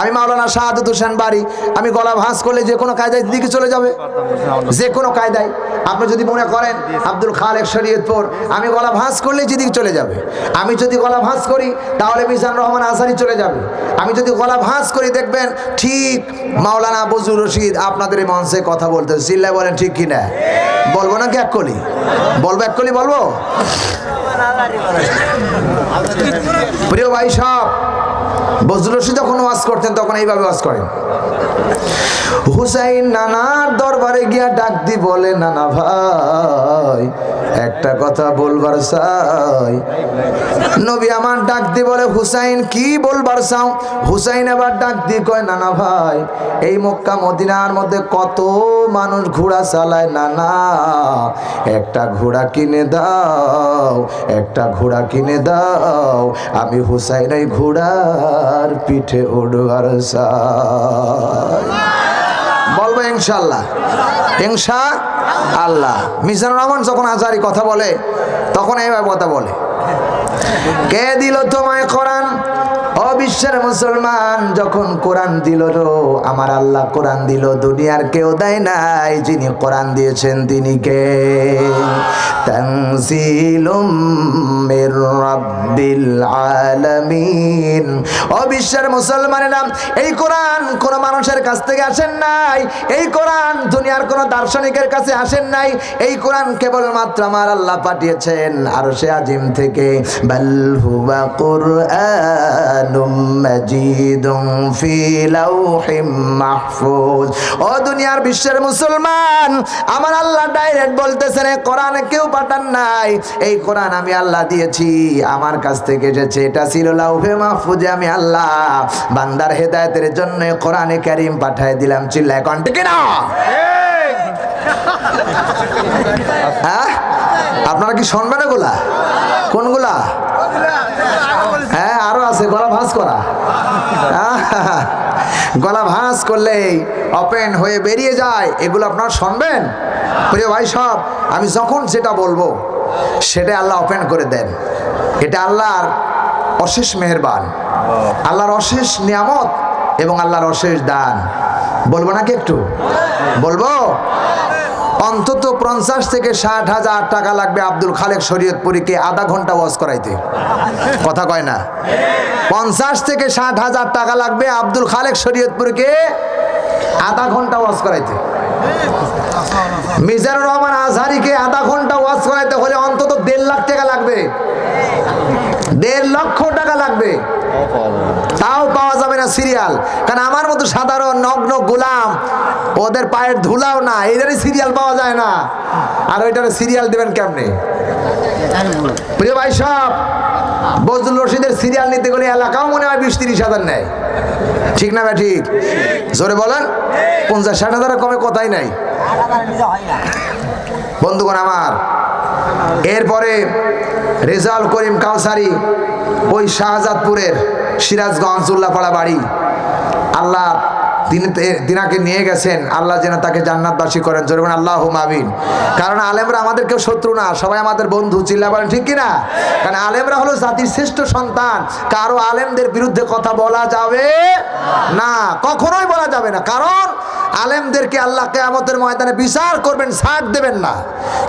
আমি মাওলানা শাহাদুত হোসেন বাড়ি। আমি গলা ভাঁজ করলে যে কোনো কায়দায় দিকে চলে যাবে। যে কোনো কায়দায়। আপনি যদি মনে করেন আব্দুল খালেক শরীয়তপুর, আমি গলা ভাঁজ করলে যেদিকে চলে যাবে। আমি যদি গলা ভাঁজ করি, তাহলে মিজান রহমান আসারি চলে যাবে। আমি যদি গলা ভাঁজ করি, দেখবেন ঠিক মাওলানা বজুর রশিদ আপনাদের মঞ্চে কথা বলতে চিল্লায় বলেন, ঠিক কিনা? বলব নাকি এক কলি? বলব এক কলি, বলব? প্রিয় ভাই সব রশিদ যখন ওয়াজ করতেন, তখন এইভাবে ওয়াজ করেন। হুসাইন নানার দরবারে গিয়া ডাক দি বলে, নানা ভাই, একটা কথা বলবার চাই। নবী আমার ডাক দি বলে, হুসাইন, কি বলবার চাও? হুসাইন আবার ডাক দি কয়, নানা ভাই, এই মক্কা মদিনার মধ্যে কত মানুষ ঘোড়া চালায়, নানা। একটা ঘোড়া কিনে দাও, একটা ঘোড়া কিনে দাও। আমি হুসাইন এই ঘোড়ার পিঠে উড়বার বলব ইনশাল্লাহ ইনশা আল্লাহ। মিজানুর রহমান যখন আজারি কথা বলে, তখন এইভাবে কথা বলে। কে দিল তোমায় কোরআন? অবিশ্বের মুসলমান যখন কোরআন দিল আমার আল্লাহ কোরআন দিল, দুনিয়ার কেউ দেয় নাই। যিনি কোরআন দিয়েছেন, তিনি কে? আলামিন। অবিশ্বের মুসলমানেরা এই কোরআন কোন মানুষের কাছ থেকে আসেন নাই। এই কোরআন দুনিয়ার কোন দার্শনিকের কাছে আসেন নাই। এই কোরআন কেবলমাত্র আমার আল্লাহ পাঠিয়েছেন, আর সে আজিম থেকে। বাল হুয়া মাহফুজ ও দুনিয়ার বিশ্বের মুসলমান, আমার আল্লাহ ডাইরেক্ট বলতেছেন কোরআন কেউ পাঠান নাই। এই কোরআন আমি আল্লাহ দিয়েছি, আমার কাছ থেকে এসেছে। এটা ছিল লাউহে মাহফুজে আমি আল্লাহ। বান্দার হেদায়েতের জন্য কোরআনে কারিম পাঠায় দিলাম। চিল্লা এখন কিনা? হ্যাঁ? আপনারা কি শুনবেন এগুলা? কোনগুলা? আছে, গলা ভাঁজ করা। গলা ভাঁজ করলেই অপেন হয়ে বেরিয়ে যায়। এগুলো আপনারা শুনবেন? প্রিয় ভাই সব, আমি যখন যেটা বলব সেটা আল্লাহ অপেন করে দেন। এটা আল্লাহর অশেষ মেহেরবান। আল্লাহর অশেষ নিয়ামত এবং আল্লাহর অশেষ দান। বলব নাকি একটু? বলব? অন্তত পঞ্চাশ থেকে ষাট হাজার টাকা লাগবে আব্দুল খালেক শরীয়তপুরীকে আধা ঘণ্টা ওয়াজ করাইতে। কথা কয় না? পঞ্চাশ থেকে ষাট হাজার টাকা লাগবে আব্দুল খালেক শরীয়তপুরীকে আধা ঘণ্টা ওয়াজ করাইতে। মিজানুর রহমান আজহারিকে আধা ঘণ্টা ওয়াজ করাইতে হলে অন্তত দেড় লাখ টাকা লাগবে। দেড় লক্ষ টাকা লাগবে। তাও পাওয়া না সিরিয়াল। কারণ আমার মতো সাধারণ, নগ্ন, গোলাম, ওদের পায়ের ধুলাও না, এদেরই সিরিয়াল পাওয়া যায় না। আর ওইটার সিরিয়াল দেবেন কেমনে? প্রিয় ভাই সব, বজলুল রশিদের সিরিয়াল নিতে গেলে এলাকাও মনে হয় বিশ তিরিশ হাজার নেয়। ঠিক না ভাই ঠিক? জোরে বলেন, পঞ্চাশ ষাট হাজারের কমে কথাই নাই। বন্ধুগণ আমার এরপরে রেজাল করিম কাউসারি ওই শাহজাদপুরের সিরাজগঞ্জ উল্লাপাড়া বাড়ি। আল্লাহ তিনি তিনাকে নিয়ে গেছেন। আল্লাহ যেন তাকে জান্নাতবাসী করেন। জোরে আল্লাহ আমিন। কারণ আলেমরা আমাদের কেউ শত্রু না, সবাই আমাদের বন্ধু, চিল্লা বলেন, ঠিক কিনা? কারণ আলেমরা হলো জাতির শ্রেষ্ঠ সন্তান। কারও আলেমদের বিরুদ্ধে কথা বলা যাবে না, কখনোই বলা যাবে না। কারণ আলেমদেরকে আল্লাহ কেয়ামতের ময়দানে বিচার করবেন, ছাড় দেবেন না।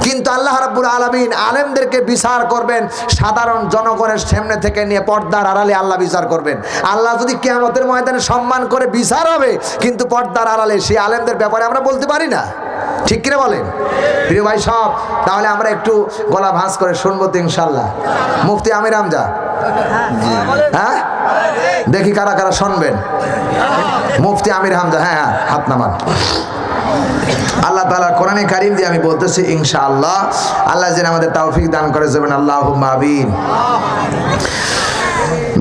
কিন্তু আল্লাহ রাব্বুল আলামিন আলেমদেরকে বিচার করবেন, সাধারণ জনগণের সামনে থেকে নিয়ে পর্দার আড়ালে আল্লাহ বিচার করবেন। আল্লাহ যদি কেয়ামতের ময়দানে সম্মান করে বিচার হবে কিন্তু পর্দার আড়ালে সেই আলেমদের ব্যাপারে আমরা বলতে পারি না। ঠিক কিনা বলেন? প্রিয় ভাই সব তাহলে আমরা একটু গলা ভাঁজ করে শুনব তো ইনশাল্লাহ মুফতি আমির আমজা হ্যাঁ? দেখি কারা কারা শুনবেন। মুফতি আমির হামজা হ্যাঁ হ্যাঁ হাত নামান। আল্লাহ তালা কোরআনে কারিম দিয়ে আমি বলতেছি ইনশাআল্লাহ আল্লাহ যেন আমাদের তৌফিক দান করে যাবেন আল্লাহ আমিন।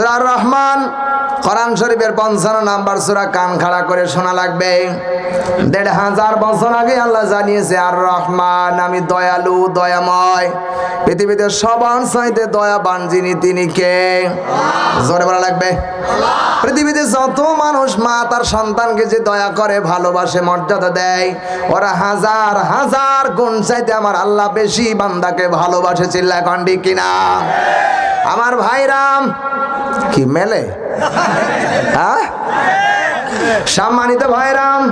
যেমন আল্লাহু আকবার সূরা রহমান, কোরআন শরীফের পঞ্চান্ন নাম্বার সূরা কান খাড়া করে শোনা লাগবে। দেড় হাজার বছর আগে আল্লাহ জানিয়েছে, আর রহমান, আমি দয়ালু, দয়াময়। পৃথিবীতে সবার চাইতে দয়াবান যিনি, তিনি কে? জোরে বলা লাগবে। পৃথিবীতে যত মানুষ মা, তার সন্তানকে যে দয়া করে, ভালোবাসে, মর্যাদা দেয়, ওরা হাজার হাজার গুণ চাইতে আমার আল্লাহ বেশি বান্দাকে ভালোবাসে চিল্লা কন্ডি কিনা? আমার ভাইরাম কি, মেলে? হ্যাঁ? সম্মানিত ভাইরাম,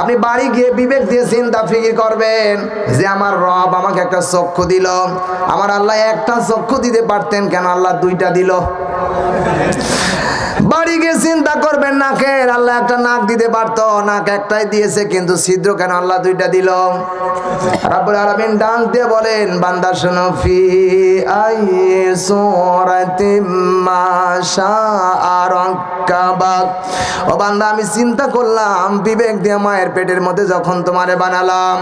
আপনি বাড়ি গিয়ে বিবেক দিয়ে চিন্তা ফিকির করবেন যে আমার রব আমাকে একটা চক্ষু দিল। আমার আল্লাহ একটা চক্ষু দিতে পারতেন কেন আল্লাহ দুইটা দিল? বাড়ি গিয়ে চিন্তা করবেন নাকের আল্লাহ একটা নাক দিতে পারতো, নাক একটাই দিয়েছে, কিন্তু ছিদ্র কেন আল্লাহ দুইটা দিল? বলেন, বান্দা শোনো, ফি শাআ ও বান্দা, আমি চিন্তা করলাম, বিবেক দিয়ে মায়ের পেটের মধ্যে যখন তোমারে বানালাম,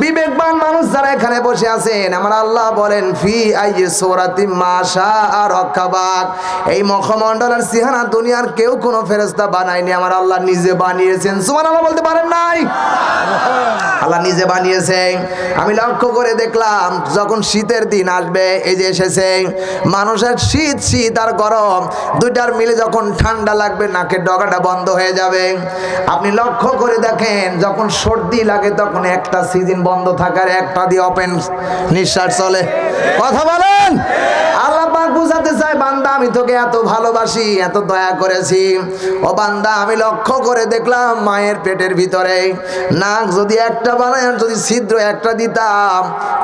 বিবেকবান মানুষ যারা এখানে বসে আছেন, আমার আল্লাহ বলেন, ফি আইয়ে সূরাতিম মা শাআ রাক্কাবাক এই মুখমণ্ডলের সিহানা দুনিয়ার কেউ কোনো ফেরেশতা বানায়নি, আমার আল্লাহ নিজে বানিয়েছেন। সুবহানাল্লাহ বলতে পারেন নাই? আল্লাহ নিজে বানিয়েছে আমি লক্ষ্য করে দেখলাম, যখন শীতের দিন আসবে, এই যে এসেছে, মানুষের শীত শীত আর গরম, দুইটার মিলে যখন ঠান্ডা লাগবে, নাকের ডগাটা বন্ধ হয়ে যাবে। আপনি লক্ষ্য করে দেখেন, যখন সর্দি লাগে, তখন একটা সিজন বন্ধ থাকার, একটা দিয়ে ওপেন নিঃশ্বাস চলে। কথা বলেন? আল্লাহ চায় বান্দা, আমি তোকে এত ভালোবাসি, এত দয়া করেছি। ও বান্দা, আমি লক্ষ্য করে দেখলাম মায়ের পেটের ভিতরে নাক যদি একটা বানায় যদি ছিদ্র একটা দিতাম,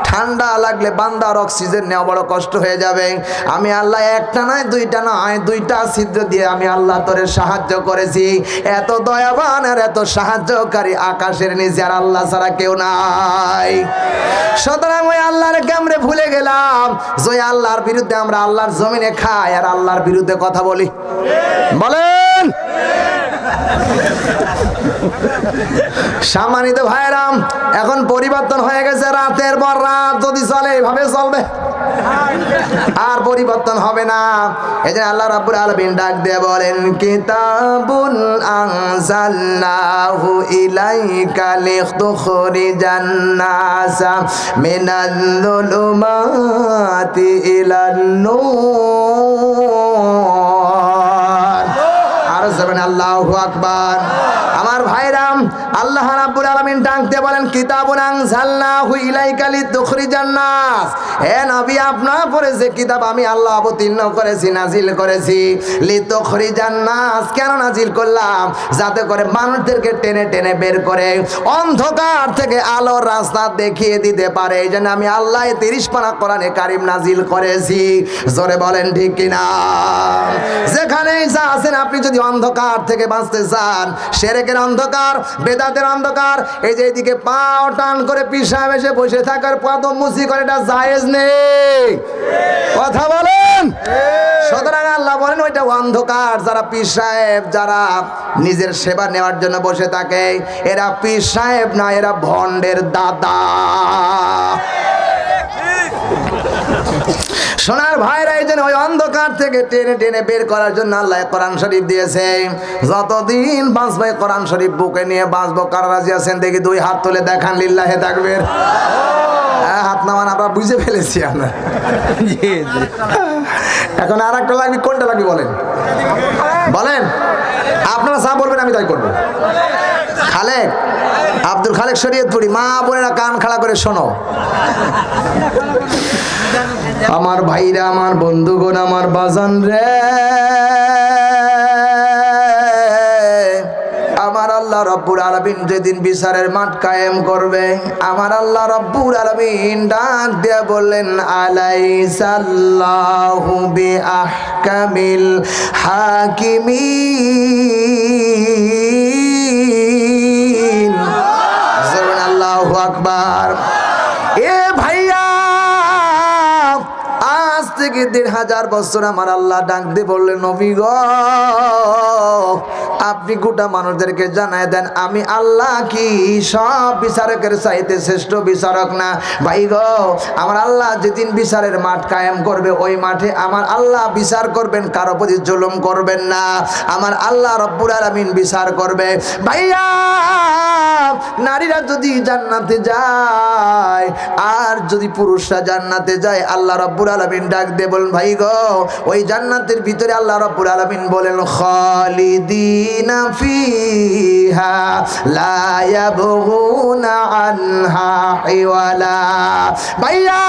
ঠান্ডা লাগলে বান্দার অক্সিজেন নেওয়া বড় কষ্ট হয়ে যাবে। আমি আল্লাহ একটা নয়, দুইটা নয়, দুইটা ছিদ্র দিয়ে আমি আল্লাহ তোরে সাহায্য করেছি। এত দয়াবান আর এত সাহায্যকারী আকাশের নিচে আর আল্লাহ ছাড়া কেউ নাই। সুতরাং ওই আল্লাহর কেমরে ভুলে গেলাম যে আল্লাহর বিরুদ্ধে আমরা আল্লাহর জমিনে খাই আর আল্লাহর বিরুদ্ধে কথা বলি। বলেন। সম্মানিত ভাইরাম এখন পরিবর্তন হয়ে গেছে রাতের পর রাত। যদি চলে, এভাবে চলবে। আর পরিবর্তন হবে না। এই যে আল্লাহ রাব্বুল আলামিন ডাক দিয়ে বলেন, কিতাবুন আনজালনাহু ইলাইকা লিতুখরিজান নাসা মিনাল যুলুমাতি ইলান নূর। আর যাবেন আল্লাহু আকবার। আমার ভাইরাম আল্লাহ রাব্বুল আলামিন ডাকতে বলেন, কিতাবুন আনজালনাহু ইলাইকা লিতুখরিজান নাস হে নবী, আপনার পরে যে কিতাব আমি আল্লাহ অবতীর্ণ করেছি, নাজিল করেছি লিতুখরিজান নাস কেন নাজিল করলাম? যাতে করে মানুষদেরকে টেনে টেনে বের করে অন্ধকার থেকে আলোর রাস্তা দেখিয়ে দিতে পারে। এই জন্য আমি আল্লাহ তিরিশ পারা কোরআনে কারিম নাজিল করেছি। জোরে বলেন, ঠিক কিনা? যেখানেই যা আছেন, আপনি যদি অন্ধকার থেকে বাঁচতে চান সেরেকের অন্ধকার বেদাতের অন্ধকার। এই যে এদিকে পাও টান করে পিসা এসে বসে থাকার পদম মুসি করে এটা জায়েজ নেই। কথা বলেন? সুতরাং আল্লাহ বলেন ওইটা অন্ধকার। যারা পীর সাহেব যারা নিজের সেবা নেওয়ার জন্য বসে থাকে এরা পীর সাহেব না এরা ভণ্ডের দাদা। সোনার ভাইরা এই জন্য ওই অন্ধকার থেকে টেনে টেনে বের করার জন্য আল্লাহ কোরআন শরীফ দিয়েছে। যতদিন বাঁচবে কোরআন শরীফ বুকে নিয়ে বাঁচবো, কারা রাজি আছেন? দেখি দুই হাত তুলে দেখান, লিল্লাহে থাকবে হাত নামান, আমরা বুঝে ফেলেছি আমরা। এখন আর একটা লাগবে, কোনটা লাগবে বলেন? বলেন। আপনারা যা বলবেন আমি তাই করব। খালেক আব্দুল খালেক শরীয়তপুরি, মা বোনেরা কান খাড়া করে শোনো। আমার ভাইরা, আমার বন্ধুগণ, আমার বাজান রে। আমার আল্লাহ রব্বুর আলমিন যেদিন বিচারের মাঠ কায়েম করবে, আমার আল্লাহ রব্বুর আলমিন ডাক দিয়ে বললেন আলাই সাল্লাহু বি আহকামিল হাকিমিন। আকবার। এ ভাইয়া, আজ থেকে দেড় হাজার বছর আমার আল্লাহ ডাক দিয়ে বললেন, নবী গো আপনি গোটা মানুষদেরকে জানায় দেন, আমি আল্লাহ কি সব বিচারকের চাইতে শ্রেষ্ঠ বিচারক না? ভাই গো, আমার আল্লাহ যেদিন বিচারের মাঠ কায়েম করবে, ওই মাঠে আমার আল্লাহ বিচার করবেন, কারও প্রতি জুলুম করবেন না। আমার আল্লাহ রব্বুল আলামিন বিচার করবে। ভাইয়া, নারীরা যদি জান্নাতে যায়, আর যদি পুরুষরা জান্নাতে যায়, আল্লাহ রব্বুল আলামিন ডাক দিয়ে বলেন, ভাই গো, ওই জান্নাতের ভিতরে আল্লাহ রব্বুল আলামিন বলেন, খালিদিনা ফিহা লা ইয়াবগুনা আনহা হিওয়ালা ভাইয়া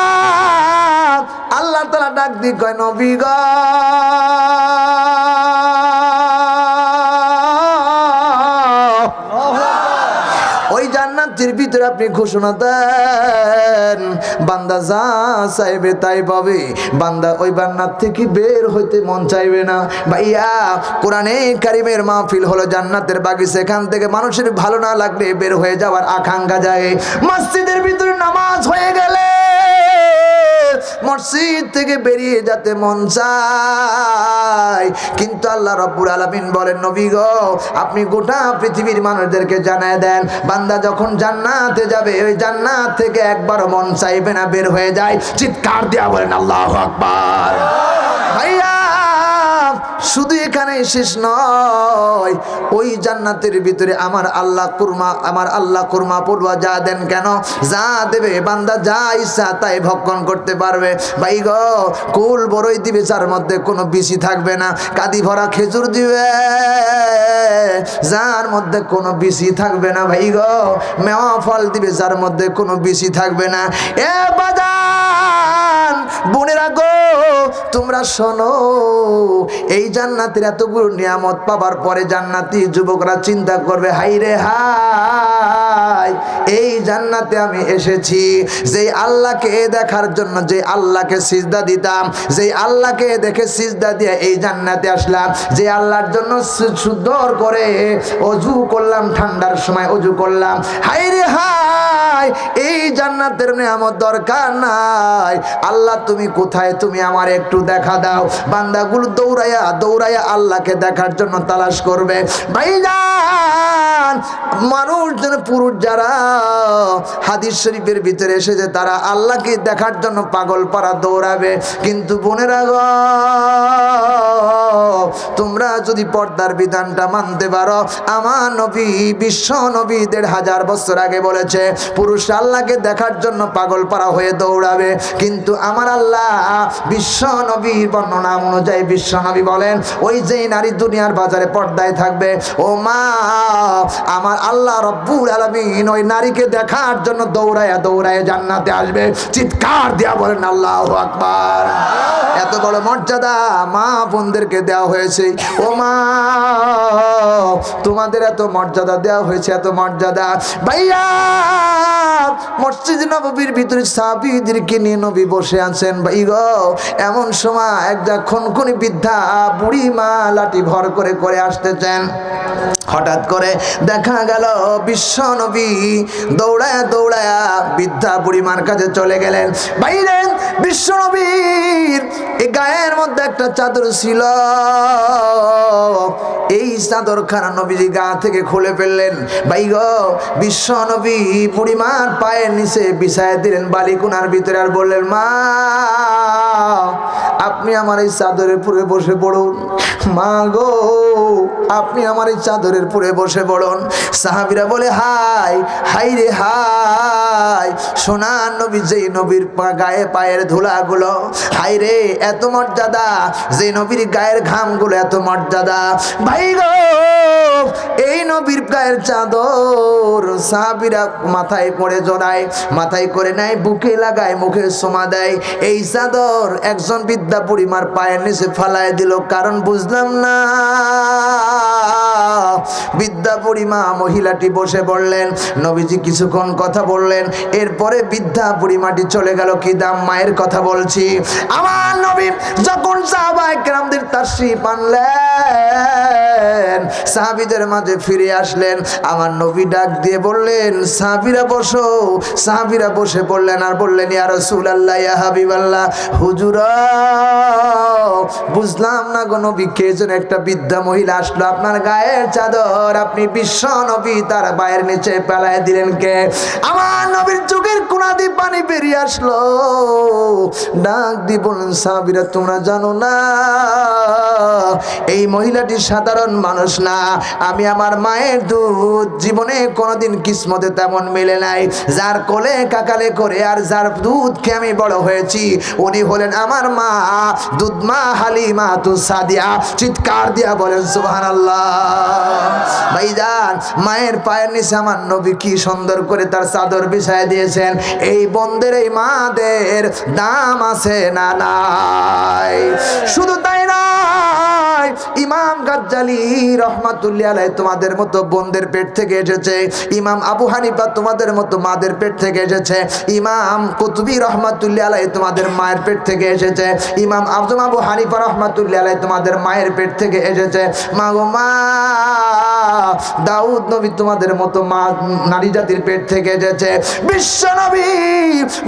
আল্লাহ তাআলা ডাক দিয়ে কয় নবী গো! জান্নাতের ভিতরে আপনি ঘোষণা দেন, বান্দা যা চাইবে তাই পাবে। বান্দা ওই বান্নার থেকে বের হইতে মন চাইবে না। ভাইয়া, কোরআনে কারিমের মাহফিল হলো জান্নাতের বাগিচা সেখান থেকে মানুষের ভালো না লাগলে বের হয়ে যাওয়ার আকাঙ্ক্ষা যায় মসজিদের ভিতরে নামাজ হয়ে গেলে মসজিদ থেকে বেরিয়ে যেতে মন চায়। কিন্তু আল্লাহ রব্বুর আলমিন বলেন, নবী গ, আপনি গোটা পৃথিবীর মানুষদেরকে জানায় দেন, বান্দা যখন জান্নাতে যাবে, ওই জান্নাত থেকে একবার মন চাইবে না, বের হয়ে যায়। চিৎকার দেওয়া বলেন, আল্লাহ আকবার। ভাইয়া শুধু এখানে শেষ নয়। ওই জান্নাতের ভিতরে আমার আল্লাহ কুরমা, আমার আল্লাহ কুরমা পড়ুয়া যা দেন কেন? যা দেবে বান্দা যা ইচ্ছা তাই ভক্ষণ করতে পারবে। ভাই গো, কুল বড়ই দিবে, যার মধ্যে কোনো বিসি থাকবে না। কাদি ভরা খেজুর দিবে, যার মধ্যে কোনো বিসি থাকবে না। ভাই গো, মেওয়া ফল দিবে, যার মধ্যে কোনো বিসি থাকবে না। এ বাজান বোনেরা গো, তোমরা শোনো, এই জান্নাতের এতগুলো নিয়ামত পাবার পরে জান্নাতি যুবকরা চিন্তা করবে হাই রে হাই এই জান্নাতে আমি এসেছি। যে আল্লাহকে দেখার জন্য যে আল্লাহকে সিজদা দিতাম যে আল্লাহকে দেখে সিজদা দিয়ে এই জান্নাতে আসলাম। যে আল্লাহর জন্য সুন্দর করে অজু করলাম, ঠান্ডার সময় অজু করলাম। হাই রে হাই এই জান্নাতের নিয়ামত দরকার নাই। আল্লাহ, তুমি কোথায়? তুমি আমার একটু দেখা দাও। বান্দাগুলো দৌড়াইয়া দৌড়াইয়া আল্লাহকে দেখার জন্য তালাশ করবে। ভাইজান! মানুষজন পুরুষ যারা হাদিস শরীফের ভিতরে এসেছে, তারা আল্লাহকে দেখার জন্য পাগল পাড়া দৌড়াবে। কিন্তু বোনেরা গো, তোমরা যদি পর্দার বিধানটা মানতে পারো, আমার নবী বিশ্ব নবী দেড় হাজার বছর আগে বলেছে, পুরুষ আল্লাহকে দেখার জন্য পাগল পাড়া হয়ে দৌড়াবে। কিন্তু আমার আল্লাহ বিশ্ব নবীর বর্ণনা অনুযায়ী বিশ্ব নবী বলেন, ওই যেই নারী দুনিয়ার বাজারে পর্দায় থাকবে, ও মা আমার আল্লাহ রব্বুল আলমিন ওই নারীকে দেখার জন্য দৌড়ায় দৌড়ায় জান্নাতে আসবে। চিৎকার দেয়া বলেন, আল্লাহ আকবার। এত বড় মর্যাদা মা বোনদেরকে দেওয়া হয়েছে। ও মা, তোমাদের এত মর্যাদা দেওয়া হয়েছে, এত মর্যাদা। ভাইয়া, মসজিদ নবীর ভিতরে সাবিদেরকে নিয়ে নবী বসে আছেন। ভাই গো, এমন সময় একটা খনখনি বৃদ্ধা বুড়ি মা লাঠি ভর করে করে আসতেছেন। হঠাৎ করে দেখা গেল বিশ্ব নবী দৌড়ায় দৌড়ায় বৃদ্ধা বুড়িমার কাছে চলে গেলেন। বাইরে বিশ্ব নবীর এই গায়ের মধ্যে একটা চাদর ছিল। এই চাদর খানা নবীজি গা থেকে খুলে ফেললেন। ভাই গো, বিশ্ব নবী বুড়িমার পায়ের নিচে বিছায় দিলেন, বালিকুনার ভিতরে আর বললেন, মা, আপনি আমার এই চাদরের পুরে বসে পড়ুন। মা গো, আপনি আমার এই চাদরের পুরে বসে পড়ুন। সাহাবিরা বলে হাই হাই রে হাই সোনার নবী যেই নবীর গায়ে পায়ের ধুলাগুলো হাই রে এত মর্যাদা, যে নবীর গায়ের ঘামগুলো এত মর্যাদা। ভাই গো, এই নবীর গায়ের চাদর সাহাবিরা মাথায় পড়ে জড়ায়, মাথায় করে নেয়, বুকে লাগায়, মুখে সোমা দেয়। এই চাদর একজন বিদ্যা বুড়িমার পায়ের নিচে ফালায় দিল, কারণ বুঝলাম না। বিদ্যা মা মহিলাটি বসে বললেন, নবীজি কিছুক্ষণ কথা বললেন, এরপরে বৃদ্ধা মাটি চলে গেল কি দাম মায়ের কথা বলছি। আমার নবী যখন সাহবা গ্রামদের তার শ্রী আনলেন গেলেন সাহাবিদের মাঝে ফিরে আসলেন। আমার নবী ডাক দিয়ে বললেন, সাহাবিরা বসো। সাহাবিরা বসে পড়লেন আর বললেন, ইয়া রসুল আল্লাহ ইয়া হাবিব আল্লাহ হুজুরা, বুঝলাম না গো নবী, কে যেন একটা বৃদ্ধা মহিলা আসলো। আপনার গায়ের চাদর, আপনি বিশ্ব নবী, তার পায়ের নিচে পেলায় দিলেন কে? আমার নবীর চোখের কোনা দিয়ে পানি বেরিয়ে আসলো। ডাক দিয়ে বললেন, সাহাবিরা, তোমরা জানো না, এই মহিলাটি সাধারণ মানুষ না। আমি আমার মায়ের দুধ জীবনে কোনোদিন কিসমতে তেমন মেলে নাই। যার কোলে কাকালে করে আর যার দুধ খেয়ে আমি বড় হয়েছি, উনি হলেন আমার মা, দুধ মা হালিমা তু সাদিয়া। চিৎকার দিয়া বলেন আল্লাহ ভাইজান, মায়ের পায়ের নিচে আমার নবী কি সুন্দর করে তার চাদর বিছায় দিয়েছেন। এই বন্ধের এই মাদের দাম আছে না নাই? শুধু তাই নয় ইমাম গাজ্জালি রহমাতুল্লাহ আলাই তোমাদের মতো বোনদের পেট থেকে এসেছে, ইমাম আবু হানিফা তোমাদের মতো মাদের পেট থেকে এসেছে, ইমাম কুতুবি রহমাতুল্লাহ আলাই তোমাদের মায়ের পেট থেকে এসেছে, ইমাম আবজম আবু হানিফা রহমাতুল্লাহ আলাই তোমাদের মায়ের পেট থেকে এসেছে। মা গো মা, দাউদ নবী তোমাদের মতো মা, নারী জাতির পেট থেকে এসেছে। বিশ্ব নবী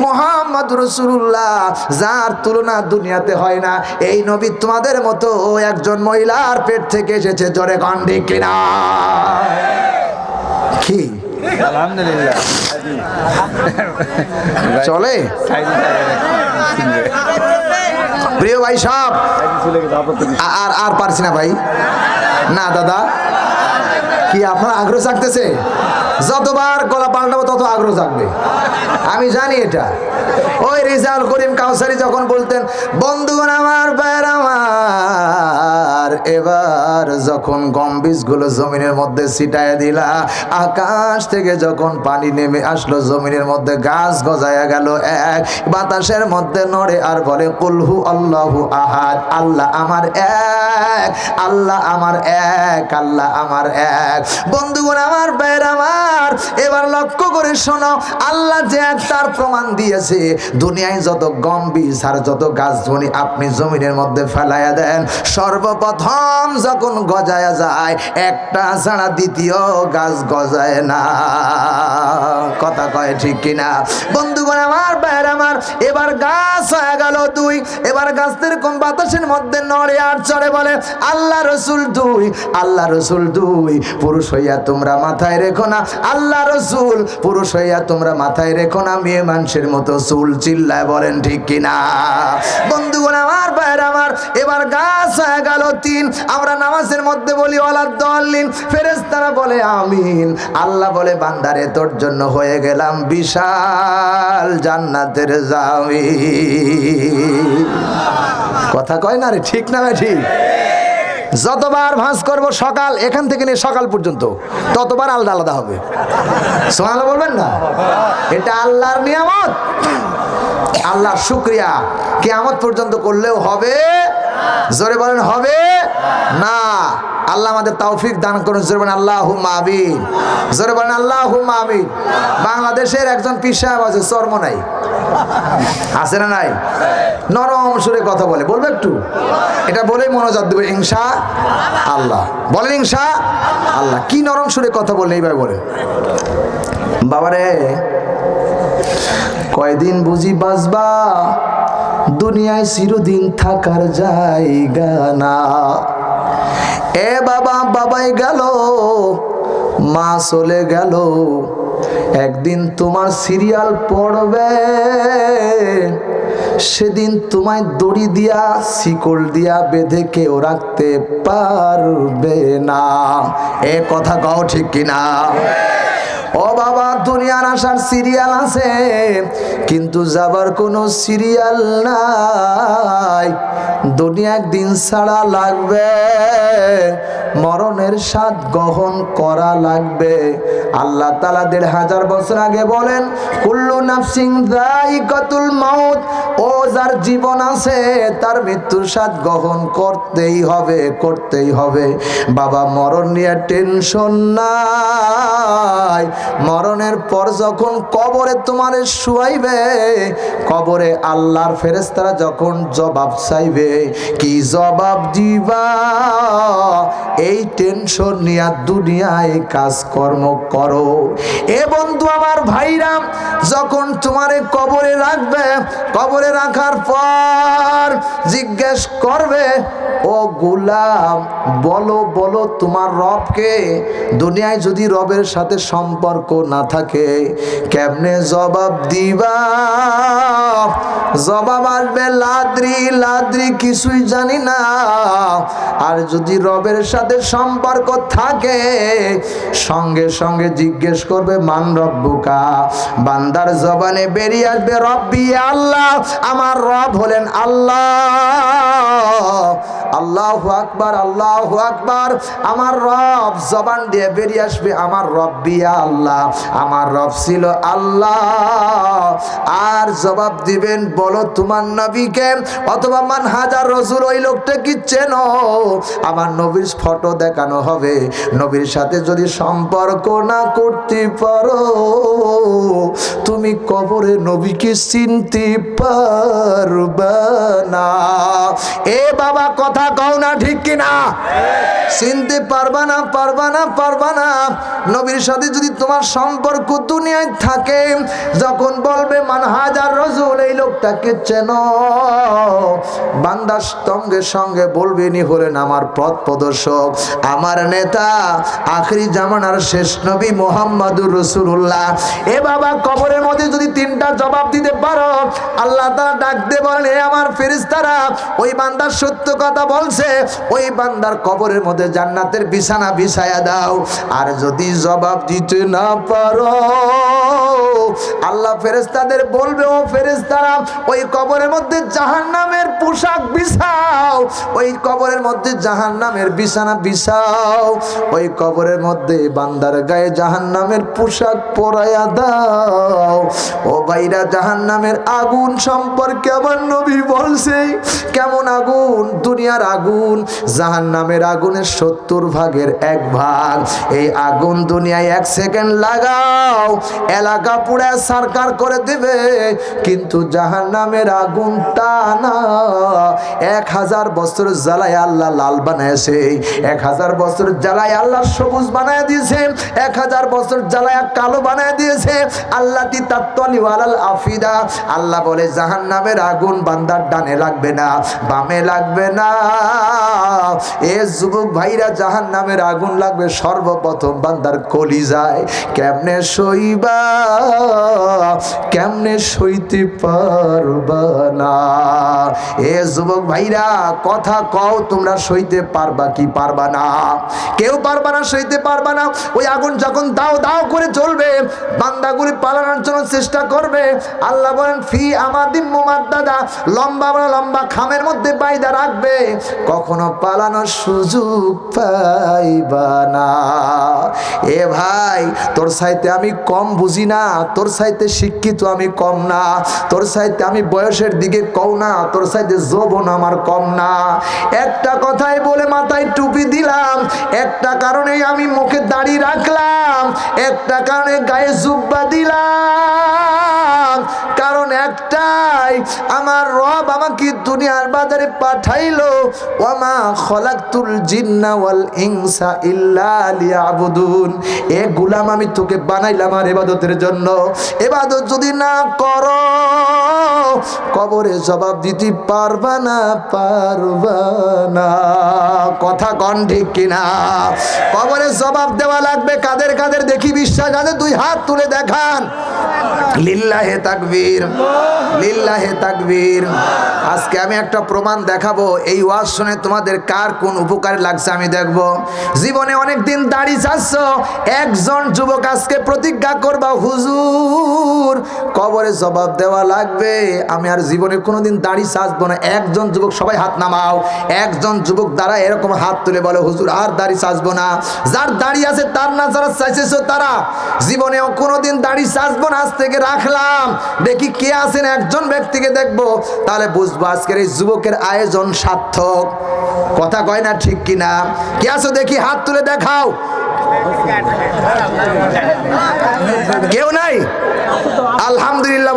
মোহাম্মদ রসুল্লাহ যার তুলনা দুনিয়াতে হয় না, এই নবী তোমাদের মতো একজন মহিলার পেট থেকে এসেছে জোরে কন্ডি কিনা? কি? আলহামদুলিল্লাহ। চলে? প্রিয় ভাই সব আর আর পারছি না ভাই। না দাদা কি আপনার আগ্রহ জাগতেছে? যতবার গলা পাল্টাবো তত আগ্রহ জাগবে। আমি জানি এটা। ওই রিজাল করিম কাউসারি যখন বলতেন, বন্ধুগণ আমার, ভাইয়ের আমার, এবার যখন গম বীজগুলো জমিনের মধ্যে ছিটায় দিলা, আকাশ থেকে যখন পানি নেমে আসলো, জমিনের মধ্যে গাছ গজায়া গেল, এক বাতাসের মধ্যে নড়ে আর বলে, কুলহু আল্লাহু আহাদ, আল্লাহ আমার এক, আল্লাহ আমার এক, আল্লাহ আমার এক। বন্ধুগণ আমার বের আমার এবার লক্ষ্য করে শোনো, আল্লাহ যে তার প্রমাণ দিয়েছে, দুনিয়ায় যত গম বীজ আর যত গাছ ধ্বনি আপনি জমিনের মধ্যে ফেলাইয়া দেন, সর্বপ্রথম যখন গজায়া যায়, একটা ছাড়া দ্বিতীয় গাছ গজায় না। কথা কয় ঠিক কিনা? বন্ধুগণ আমার বাইর আমার, এবার গাছ হয়ে গেল দুই, এবার গাছদের কোন বাতাসের মধ্যে নড়ে আর চড়ে বলে, আল্লাহ রসুল দুই, আল্লাহ রসুল দুই, পুরুষ হইয়া তোমরা মাথায় রেখো না আল্লাহ রসুল, পুরুষ হইয়া তোমরা মাথায় রেখো না, মেয়ে মানুষের মতো চুল চিল্লায় বলেন ঠিক কিনা? বন্ধুগণ আমার বাইর আমার, এবার গাছ হয়ে গেল তিন। আমরা নামাজের মধ্যে বলি ওলাদ দলিন ফেরেস্তারা বলে, আমিন। আল্লাহ বলে, বান্দারে, তোর জন্য হয়ে গেলাম বিশাল জান্নাতের জামি কথা কয় না রে, ঠিক না ঠিক? যতবার ভাঁজ করব সকাল, এখান থেকে নিয়ে সকাল পর্যন্ত, ততবার আলাদা আলাদা হবে। সোহাল বলবেন না? এটা আল্লাহর নিয়ামত। আল্লাহ শুক্রিয়া। কেয়ামত পর্যন্ত করলেও হবে? জোরে বলেন, হবে? না। আল্লাহ আমাদের তৌফিক দান করুন। জোরে বলেন আল্লাহ আমিন। জোরে বলেন আল্লাহ আমিন। বাংলাদেশের একজন পীর সাহেব আছে, চর্ম নাই। আছে না নাই? নরম সুরে কথা বলে। বলবে একটু? এটা বলেই মনোযোগ দেবে। ইংসা আল্লাহ। বলেন ইংসা আল্লাহ। কি নরম সুরে কথা বলে এইভাবে বলে। বাবারে, কয়দিন বুঝি বাজবা? দুনিয়ায় চিরদিন থাকার জায়গা না। এ বাবা, বাবাই গেল, মা চলে গেল। একদিন তোমার সিরিয়াল পড়বে, সেদিন তোমায় দড়ি দিয়া, শিকল দিয়া বেঁধে কেউ রাখতে পারবে না। এ কথা কও ঠিক কিনা? ও বাবা, দুনিয়ার আসার সিরিয়াল আছে, কিন্তু যাবার কোনো সিরিয়াল নাই। দুনিয়া একদিন ছাড়া লাগবে, মরণের স্বাদ গ্রহণ করা লাগবে। আল্লাহ তালা দেড় হাজার বছর আগে বলেন, কুল্লু নাফসিং কতুল মাউত ও যার জীবন আছে, তার মৃত্যুর স্বাদ গ্রহণ করতেই হবে করতেই হবে। বাবা, মরণ নিয়ে টেনশন নাই মরণের পর যখন কবরে তোমার শুয়াইবে, কবরে আল্লাহর ফেরেস্তারা যখন জবাব চাইবে, কি জবাব দিবা? এই টেনশন নিয়ে দুনিয়ায় কাজকর্ম করো। এ বন্ধু আমার ভাইরা, যখন তোমারে কবরে রাখবে, কবরে রাখার পর জিজ্ঞেস করবে, ও গুলাম, বলো বলো তোমার রবকে, দুনিয়ায় যদি রবের সাথে সম্পর্ক না থাকে, কেমনে জবাব দিবা? জবাব আসবে, লাদ্রি লাদ্রি, কিছুই জানি না। আর যদি রবের সাথে সম্পর্ক থাকে, সঙ্গে সঙ্গে জিজ্ঞেস করবে, মান রব্বুকা? বান্দার জবানে বেরিয়ে আসবে, রব্বি আল্লাহ, আমার রব হলেন আল্লাহ। আল্লাহ আকবার আল্লাহ আকবার। আমার রব জবান দিয়ে বেরিয়ে আসবে, আমার রব্বিয়া আল্লাহ, আমার রব ছিল আল্লাহ। আর জবাব দিবেন, বলো তোমার নবীকে, অথবা মান হাজার রসুল, ওই লোকটা কি চেনো? আমার নবীর ফটো দেখানো হবে। নবীর সাথে যদি সম্পর্ক না করতে পারো, তুমি কবরে নবীকে চিনতে পারবা না। এ বাবা, কথা কও না ঠিক কিনা? চিনতে পারবা না পারবা না পারবা না। নবীর সাথে যদি তোমার সম্পর্ক দুনিয়ায় থাকে, যখন বলবে, মান হাজার রসুল এই লোকটাকে চেন। বান্দার সঙ্গে সঙ্গে বলবে নি হলেন আমার পথ প্রদর্শক, আমার নেতা, আখরি জামানার শেষ নবী মোহাম্মদুর রসুল্লাহ এ বাবা, কবরের মধ্যে যদি তিনটা জবাব দিতে পারো, আল্লাহ তা ডাক দে বলেন আমার ফেরিস্তারা ওই বান্দার সত্য কথা বলছে, ওই বান্দার কবরের মধ্যে জান্নাতের বিছানা বিছায়া দাও। আর যদি জবাব দিতে না পারো, আল্লাহ ফেরেস্তাদের বলবে, ও ফেরেস্তারা ওই কবরের মধ্যে জাহান নামের পোশাক বিছাও, ওই কবরের মধ্যে জাহান নামের বিছানা বিছাও, ওই কবরের মধ্যে বান্দার গায়ে জাহান নামের পোশাক পরাইয়া দাও। ও ভাইরা জাহান নামের আগুন সম্পর্কে আমার নবী বলছে, কেমন আগুন? দুনিয়ার আগুন জাহান নামের আগুনের সত্তর ভাগের এক ভাগ। এই আগুন দুনিয়ায় এক সেকেন্ড লাগাও, এলাকা পুড়ে সরকার করে দেবে, কিন্তু জাহান নামের আগুন তা না। এক হাজার বছর জ্বালায় আল্লাহ লাল বানাইছে এক হাজার বছর জ্বালায় আল্লাহ সবুজ বানায় দিয়েছে, এক হাজার বছর জ্বালায় কালো বানায় দিয়েছে, আল্লাহ তি তাত্তলি ওয়ালাল আফিদা? আল্লাহ বলে জাহান নামের আগুন বান্দার ডানে লাগবে না, বামে লাগবে না। এ যুবক ভাইরা জাহান নামের আগুন লাগবে, সর্বপ্রথম বান্দার কলি যায় কেমনে সইবা? কেমনে সইতে পারবা না? এ যুবক ভাইরা, কথা কও, তোমরা সইতে পারবা কি পারবা না? কেউ পারবা না, সইতে পারবা না। ওই আগুন যখন দাও দাও করে চলবে বান্দাগুলি পালানোর জন্য চেষ্টা করবে। আল্লাহ বলেন, ফি আমাদিম দাদা লম্বা লম্বা খামের মধ্যে বাইদা রাখবে। কখনো পালানোর সুযোগ পাইবা না। এ ভাই, তোর সাইতে আমি কম বুঝি না, তোর সাইতে শিক্ষিত আমি কম না, তোর সাইতে আমি বয়সের দিকে কম না, তোর সাইতে যৌবন আমার কম না। একটা কথাই বলে মাথায় টুপি দিলাম, একটা কারণেই আমি মুখে দাড়ি রাখলাম, একটা কারণে গায়ে জুব্বা দিলাম। কারণ একটাই, আমার রব আমাকে দুনিয়ার বাজারে পাঠাইলো, ওয়ামা খলাকতুল জিন্না ওয়াল ইনসা ইল্লা এ গুলাম আমি তোকে বানাইলাম আর ইবাদতের জন্য। এবাদত যদি না করো, কবরে জবাব দিতে পারবা না পারবা না। কথা কন ঠিক কিনা? কবরে জবাব দেওয়া লাগবে, কাদের কাদের দেখি বিশ্বাস আছে, দুই হাত তুলে দেখান। লিল্লাহে তাকবীর লিল্লাহে তাকবীর। আজকে আমি একটা প্রমাণ দেখাবো এই ওয়াজ শুনে তোমাদের কার কোন উপকার লাগছে আমি দেখব। জীবনে অনেক দিন দাড়ি চাচ্ছ একজন যুবক আজকে প্রতিজ্ঞা করবা হুজুর কবরে জবাব দেওয়া লাগবে। আমি আর জীবনে কোনোদিন দাড়ি চাচবো না। একজন যুবক সবাই হাত নামাও একজন যুবক দ্বারা এরকম হাত তুলে বলে হুজুর আর দাড়ি চাচবো না। যার দাড়ি আছে তার না যারা চাইছেছো তারা। জীবনেও কোনোদিন দাড়ি চাচবো না। আজ থেকে রাখলাম। দেখি কে আছেন? একজন ব্যক্তিকে দেখব। তাহলে বুঝব আজকের এই যুবকের আয়োজন সার্থক। কথা কয় না ঠিক কিনা? কে আছো দেখি? হাত তুলে দেখাও। কেউ নাই? আলহামদুলিল্লাহ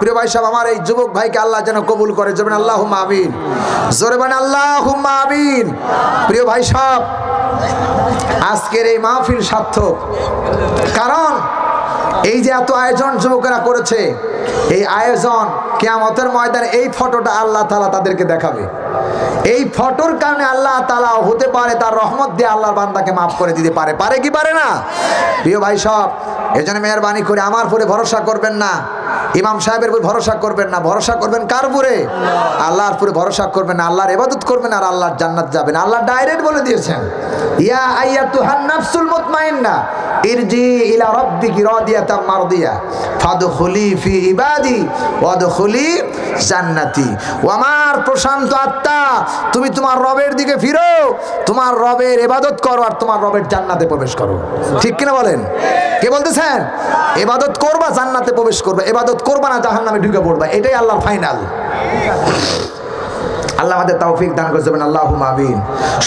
প্রিয় ভাই সাহেব, আমার এই যুবক ভাইকে আল্লাহ যেন কবুল করে। যাবেন আল্লাহ আমিন। জোরে বান আল্লাহ আমিন। প্রিয় ভাই সাহেব, আজকের এই মাহফিল সার্থক। কারণ এই যে এত আয়োজন যুবকেরা করেছে, এই আয়োজন কেয়ামতের ময়দানে এই ফটোটা আল্লাহ তালা তাদেরকে দেখাবে। এই ফটোর কারণে আল্লাহ তালা হতে পারে তার রহমত দিয়ে আল্লাহর বান্দাকে মাফ করে দিতে পারে। পারে কি পারে না? প্রিয় ভাই সব এই জন্য মেহরবানি করে আমার পরে ভরসা করবেন না। ইমাম সাহেবের উপর ভরসা করবেন না। ভরসা করবেন কার উপরে? আল্লাহর উপরে ভরসা করবেন না। আল্লাহর ইবাদত করবেন আর আল্লাহর জান্নাত যাবেন। আল্লাহ ডাইরেক্ট বলে দিয়েছেন, ইয়া আইয়াতুহান নাফসুল মুতমাইন্না, ইরজি ইলা রাব্বিকি রাদিয়াতাম মারদিয়া, ফাদখুলি ফি ইবাদি ওয়াদখুলি জান্নাতি। ও আমার প্রশান্ত আত্মা তুমি তোমার রবের দিকে ফিরো, তোমার রবের এবাদত করো আর তোমার রবের জান্নাতে প্রবেশ করো। ঠিক কিনা বলেন? কে বলতেছেন? এবাদত করবা, জান্নাতে প্রবেশ করবে। এবাদত করবা না, জাহান্নামে ঢুকে পড়বা। এটাই আল্লাহর ফাইনাল। আল্লাহ আমাদের তৌফিক দান করে যাবেন আল্লাহ আমিন।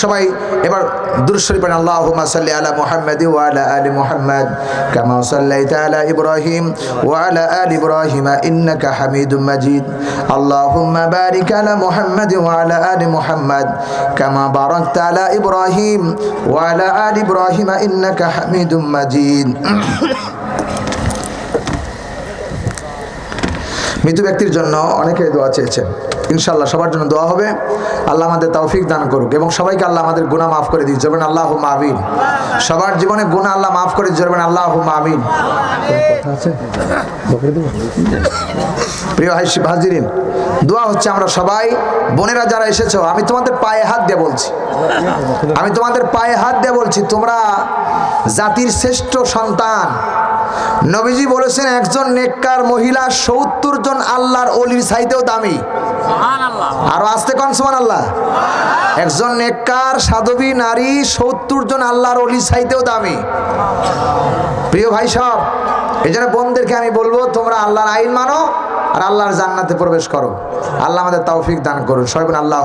সবাই এবার দুরুশ্বরী পড়েন আল্লাহ সাল্লি আলা মুহাম্মদ ওয়া আলা মুহাম্মদ, কামা সাল্লাইতা আলা ইব্রাহিম ওয়া আলা ইব্রাহিম ইন্নাকা হামিদুম মাজিদ। আল্লাহুম্মা বারিক আলা মুহাম্মদ ওয়া আলা আলি মুহাম্মদ, কামা বারাকতা আলা ইব্রাহিম ওয়া আলা আলি ইব্রাহিম ইন্নাকা হামিদুম মাজিদ মৃত ব্যক্তির জন্য অনেকে দোয়া চেয়েছেন। ইনশাল্লাহ সবার জন্য দোয়া হবে। আল্লাহ আমাদের তৌফিক দান করুক এবং সবাইকে আল্লাহ আমাদের গুনাহ মাফ করে দিই যাবেন আল্লাহ মাহবিন সবার জীবনে গুনাহ আল্লাহ মাফ করে যাবেন আল্লাহ মাহবিন প্রিয় হাই হাজিরিন দোয়া হচ্ছে আমরা সবাই, বোনেরা যারা এসেছ, আমি তোমাদের পায়ে হাত দিয়ে বলছি। আমি তোমাদের পায়ে হাত দিয়ে বলছি, তোমরা জাতির শ্রেষ্ঠ সন্তান। নবীজি বলেছেন, একজন নেককার মহিলা সত্তর জন আল্লাহর অলির সাইতেও দামি। আরও আসতে কন সমান আল্লাহ একজন নেককার সাধবী নারী সত্তর জন আল্লাহর অলির সাইতেও দামি। প্রিয় ভাই সব এই জন্য বোনদেরকে আমি বলব তোমরা আল্লাহর আইন মানো আর আল্লাহর জান্নাতে প্রবেশ করো। আল্লাহ আমাদের তৌফিক দান করুন। সবাই আল্লাহ